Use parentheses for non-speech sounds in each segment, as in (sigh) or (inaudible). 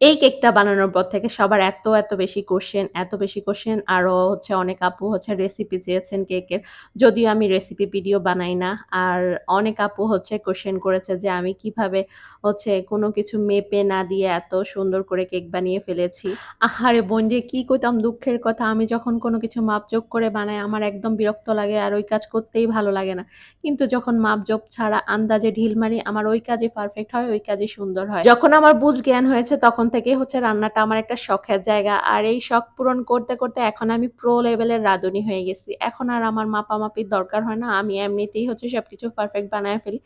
এই কেকটা বানানোর পর থেকে সবার এত, এত বেশি কোয়েশ্চেন, এত বেশি কোয়েশ্চেন আরও হচ্ছে অনেক আপু হচ্ছে রেসিপি চেয়েছেন কেকের। যদিও আমি রেসিপি ভিডিও বানাই না। আর অনেক আপু হচ্ছে কোয়েশ্চেন করেছে যে আমি কীভাবে হচ্ছে কোনো কিছু মেপে না দিয়ে এত সুন্দর করে কেক বানিয়ে ফেলেছি। আহারে বোনরে কি কইতাম দুঃখের কথা আমি যখন কোনো কিছু মাপজোক করে বানাই আমার একদম বিরক্ত লাগে আর ওই কাজ করতেই ভালো লাগে না। কিন্তু যখন মাপজোক ছাড়া আন্দাজে ঢিল মারি আমার ওই কাজই পারফেক্ট হয়, ওই কাজই সুন্দর হয়। যখন আমার বুঝ জ্ঞান হয়েছে তখন থেকেই হচ্ছে রান্নাটা আমার একটা শখের জায়গা। আর এই শখ পূরণ করতে, করতে এখন আমি প্রো লেভেলের রাঁধুনি হয়ে গেছি। এখন আর আমার মাপামাপির দরকার হয় না। আমি এমনিতেই হচ্ছে সবকিছু পারফেক্ট বানায় ফেলি।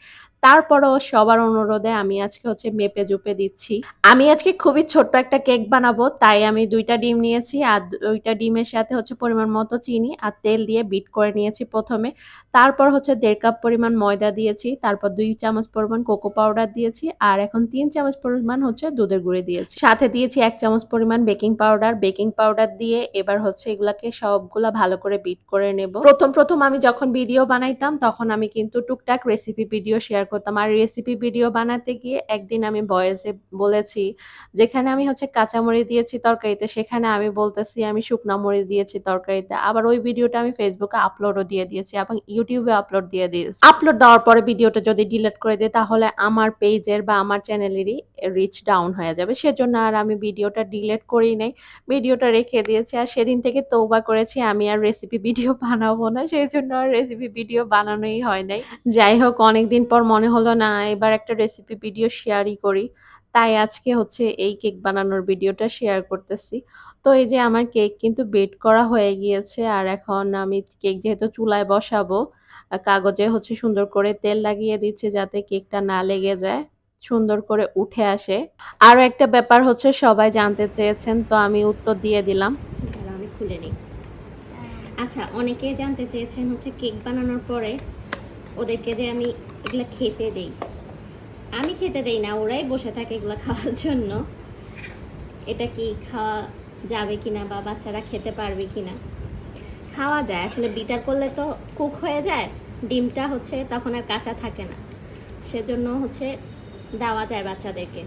তারপরেও সবার অনুরোধে আমি আজকে হচ্ছে মেপে-জুপে দিচ্ছি। আমি আজকে খুবই ছোট্ট একটা কেক বানাবো। তাই আমি দুইটা ডিম নিয়েছি। আর ২ টা ডিমের সাথে হচ্ছে পরিমাণ মতো চিনি আর তেল দিয়ে বিট করে নিয়েছি প্রথমে তারপর হচ্ছে দেড় কাপ পরিমাণ ময়দা দিয়েছি। তারপর দুই চামচ পরিমাণ কোকো পাউডার দিয়েছি। আর এখন তিন চামচ পরিমাণ হচ্ছে দুধের গুঁড়ি দিয়েছি। সাথে দিয়েছি এক চামচ পরিমাণ বেকিং পাউডার। বেকিং পাউডার দিয়ে এবার হচ্ছে এগুলাকে সবগুলা ভালো করে বিট করে নেব। ১ম, ১ম আমি যখন ভিডিও বানাইতাম তখন আমি কিন্তু টুকটাক রেসিপি ভিডিও শেয়ার করতাম। আর রেসিপি ভিডিও বানাতে গিয়ে একদিন আমি ভয়েসে বলেছি, যেখানে আমি হচ্ছে কাঁচামরিচ দিয়েছি তরকারিতে সেখানে আমি বলতেছি আমি শুকনা মরিচ দিয়েছি তরকারিতে। আবার ওই ভিডিওটা আমি ফেসবুকে আপলোডও দিয়ে দিয়েছি এবং ইউটিউবে আপলোড দিয়ে দিয়েছি। আপলোড দেওয়ার পরে ভিডিওটা যদি ডিলিট করে দেই তাহলে আমার পেজের বা আমার চ্যানেলেরই রিচ ডাউন হয়ে যাবে। সেজন্য আর আমি ভিডিওটা ডিলিট করি নাই। ভিডিওটা রেখে দিয়েছি। আর সেদিন থেকে তৌবা করেছি আমি আর রেসিপি ভিডিও (laughs) বানাবো না। সেই জন্য আর রেসিপি ভিডিও বানানোই হয় নাই। যাই হোক অনেকদিন পর মনে হলো না এবার একটা রেসিপি ভিডিও শেয়ারই করি। তাই আজকে হচ্ছে এই কেক বানানোর ভিডিওটা শেয়ার করতেছি। তো এই যে আমার কেক কিন্তু বেক করা হয়ে গিয়েছে। আর এখন আমি কেক যেহেতু চুলায় বসাবো, কাগজে হচ্ছে সুন্দর করে তেল লাগিয়ে দিচ্ছি যাতে কেকটা না লেগে যায়। সুন্দর করে উঠে আসে। আরও একটা ব্যাপার হচ্ছে, সবাই জানতে চেয়েছেন, তো আমি উত্তর দিয়ে দিলাম। আমি খুলে নিই। আচ্ছা অনেকে জানতে চেয়েছেন হচ্ছে, কেক বানানোর পরে ওদেরকে যে আমি এগুলা খেতে দেই। আমি খেতে দেই না, ওরাই বসে থাকে এগুলা খাওয়ার জন্য। এটা কি খাওয়া যাবে কিনা বা বাচ্চারা খেতে পারবে কিনা? খাওয়া যায়, আসলে বিটার করলে তো কুক হয়ে যায়। ডিমটা হচ্ছে তখন আর কাঁচা থাকে না। সেজন্য হচ্ছে দেওয়া যায় বাচ্চাদেরকে।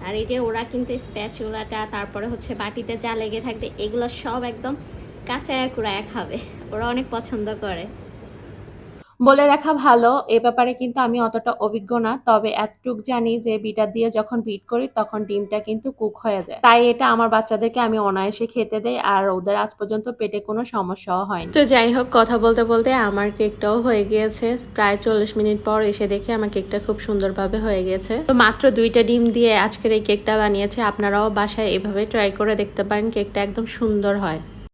আর এই যে ওরা কিন্তু স্প্যাচুলাটা, তারপরে হচ্ছে বাটিতে যা লেগে থাকবে, এগুলো সব একদম কাঁচা এক খাবে। ওরা অনেক পছন্দ করে। বলে রাখা ভালো এ ব্যাপারে কিন্তু আমি অতটা অভিজ্ঞ না। তবে এতটুক জানি যে বিটার দিয়ে যখন বিট করি তখন ডিমটা কিন্তু কুক হয়ে যায়। তাই এটা আমার বাচ্চাদেরকে আমি অনায়াসে খেতে দেই আর ওদের আজ পর্যন্ত পেটে কোনো সমস্যাও হয়নি। তো যাই হোক কথা বলতে, বলতে আমার কেকটাও হয়ে গিয়েছে। প্রায় ৪০ মিনিট পর এসে দেখি আমার কেকটা খুব সুন্দরভাবে হয়ে গিয়েছে। তো মাত্র দুইটা ডিম দিয়ে আজকের এই কেকটা বানিয়েছে আপনারাও বাসায় এভাবে ট্রাই করে দেখতে পারেন। কেকটা একদম সুন্দর হয়।